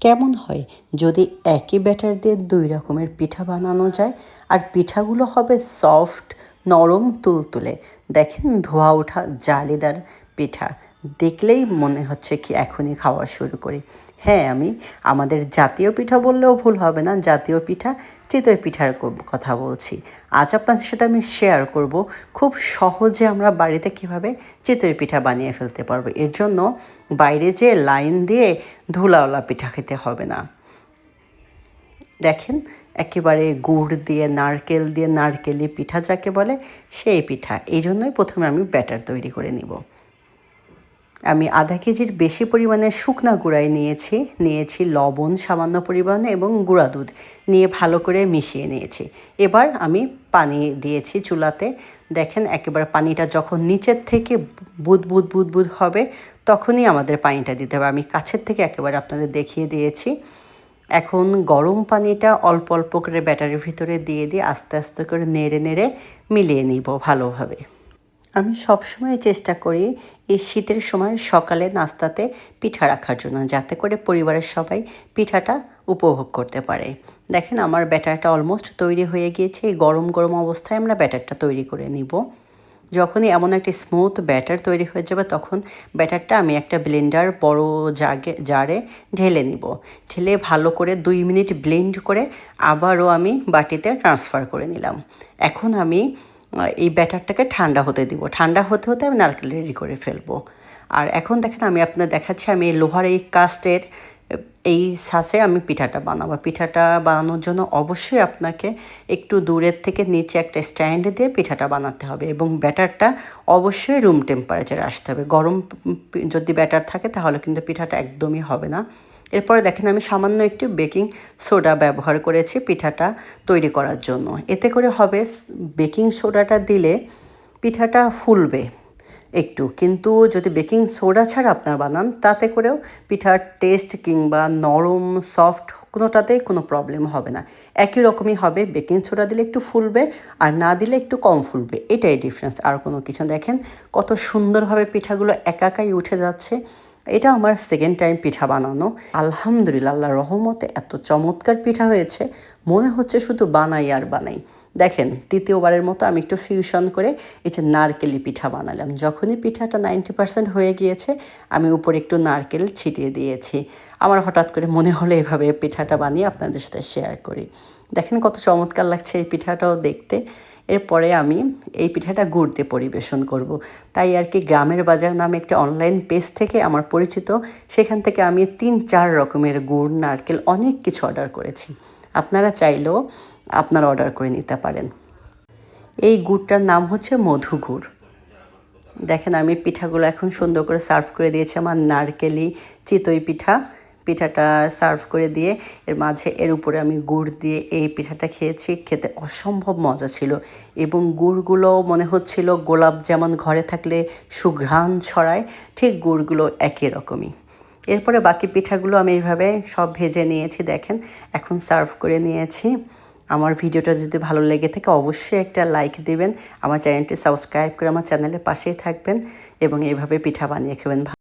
কেমন হয়? যদি একই ব্যাটার দিয়ে দুই রকমের পিঠা বানানো যায়, আর পিঠাগুলো হবে সফট নরম, তুলতুলে। দেখেন ধোয়া ওঠা জালিদার পিঠা। দেখলেই মনে হচ্ছে কি এখনই খাওয়া শুরু করি। হ্যাঁ আমি আমাদের জাতীয় পিঠা বললেও ভুল হবে না, জাতীয় পিঠা চিতই পিঠার কথা বলছি। আজ আপনাদের সাথে আমি শেয়ার করব খুব সহজে আমরা বাড়িতে কীভাবে চিতই পিঠা বানিয়ে ফেলতে পারব। এর জন্য বাইরে যে লাইন দিয়ে ধুলাওলা পিঠা খেতে হবে না। দেখেন, একেবারে গুড় দিয়ে, নারকেল দিয়ে, নারকেলি পিঠা যাকে বলে, সেই পিঠা। এই জন্যই প্রথমে আমি ব্যাটার তৈরি করে নিব। আমি আধা কেজির বেশি পরিমাণে শুকনা গুঁড়াই নিয়েছি নিয়েছি লবণ, সামান্য পরিমাণে এবং গুঁড়া দুধ নিয়ে ভালো করে মিশিয়ে নিয়েছি। এবার আমি পানি দিয়েছি চুলাতে। দেখেন একেবারে পানিটা যখন নিচের থেকে বুদ বুদ বুদ বুদ হবে, তখনই আমাদের পানিটা দিতে হবে। আমি কাছের থেকে একেবারে আপনাদের দেখিয়ে দিয়েছি। এখন গরম পানিটা অল্প অল্প করে ব্যাটারির ভিতরে দিয়ে দিয়ে আস্তে আস্তে করে নেড়ে নেড়ে মিলিয়ে নিব ভালোভাবে। আমি সবসময় চেষ্টা করি এই শীতের সময় সকালে নাস্তাতে পিঠা রাখার জন্য, যাতে করে পরিবারের সবাই পিঠাটা উপভোগ করতে পারে। দেখেন, আমার ব্যাটারটা অলমোস্ট তৈরি হয়ে গিয়েছে। এই গরম গরম অবস্থায় আমরা ব্যাটারটা তৈরি করে নিব। যখনই এমন একটি স্মুথ ব্যাটার তৈরি হয়ে যাবে, তখন ব্যাটারটা আমি একটা ব্লেন্ডার বড় জাগে, জারে ঢেলে নিব। ঢেলে ভালো করে দুই মিনিট ব্লেন্ড করে আবারও আমি বাটিতে ট্রান্সফার করে নিলাম। এখন আমি এই ব্যাটারটাকে ঠান্ডা হতে দিব। ঠান্ডা হতে হতে আমি নারকেল রেডি করে ফেলব। আর এখন দেখেন আমি আপনার দেখাচ্ছি, আমি লোহার এই কাস্টের, এই সাসে আমি পিঠাটা বানাবো। পিঠাটা বানানোর জন্য অবশ্যই আপনাকে একটু দূরের থেকে নিচে একটা স্ট্যান্ডে দিয়ে পিঠাটা বানাতে হবে এবং ব্যাটারটা অবশ্যই রুম টেম্পারেচারে আসতে হবে। গরম যদি ব্যাটার থাকে তাহলে কিন্তু পিঠাটা একদমই হবে না। এরপরে দেখেন আমি সামান্য একটু বেকিং সোডা ব্যবহার করেছি পিঠাটা তৈরি করার জন্য। এতে করে হবে বেকিং সোডাটা দিলে পিঠাটা ফুলবে একটু। কিন্তু যদি বেকিং সোডা ছাড়া আপনার বানান, তাতে করেও পিঠার টেস্ট কিংবা নরম, সফট কোনোটাতেই কোনো প্রবলেম হবে না। একই রকমই হবে, বেকিং সোডা দিলে একটু ফুলবে আর না দিলে একটু কম ফুলবে। এটাই ডিফারেন্স আর কোনো কিছু দেখেন কত সুন্দরভাবে পিঠাগুলো একাকাই উঠে যাচ্ছে। এটা আমার সেকেন্ড টাইম পিঠা বানানো। আলহামদুলিল্লাহ আল্লাহ রহমতে এত চমৎকার পিঠা হয়েছে। মনে হচ্ছে শুধু বানাই আর বানাই। দেখেন, তৃতীয়বারের মতো আমি একটু ফিউশন করে এই যে নারকেলি পিঠা বানালাম। যখনই পিঠাটা নাইনটি পার্সেন্ট হয়ে গিয়েছে, আমি উপরে একটু নারকেল ছিটিয়ে দিয়েছি। আমার হঠাৎ করে মনে হলো এভাবে পিঠাটা বানিয়ে আপনাদের সাথে শেয়ার করি। দেখেন কত চমৎকার লাগছে এই পিঠাটাও দেখতে। এরপরে আমি এই পিঠাটা গুড় দিয়ে পরিবেশন করব। তাই আর কি গ্রামের বাজার নামে একটি অনলাইন পেজ থেকে আমার পরিচিত, সেখান থেকে আমি তিন চার রকমের গুড়, নারকেল অনেক কিছু অর্ডার করেছি। আপনারা চাইলেও আপনারা অর্ডার করে নিতে পারেন। এই গুড়টার নাম হচ্ছে মধু গুড়। দেখেন আমি পিঠাগুলো এখন সুন্দর করে সার্ভ করে দিয়েছি। আমার নারকেলি, চিতই পিঠা পিঠাটা সার্ভ করে দিয়ে এর মাঝে এর উপরে আমি গুড় দিয়ে এই পিঠাটা খেয়েছি। খেতে অসম্ভব মজা ছিল এবং গুড়গুলো মনে হচ্ছিল গোলাপ যেমন ঘরে থাকলে সুঘ্রাণ ছড়ায়, ঠিক গুড়গুলো একই রকমই। এরপরে বাকি পিঠাগুলো আমি এইভাবে সব ভেজে নিয়েছি, দেখেন, এখন সার্ভ করে নিয়েছি। আমার ভিডিওটা যদি ভালো লেগে থাকে অবশ্যই একটা লাইক দিবেন, আমার চ্যানেলটি সাবস্ক্রাইব করে আমার চ্যানেলের পাশেই থাকবেন এবং এইভাবে পিঠা বানিয়ে খাবেন।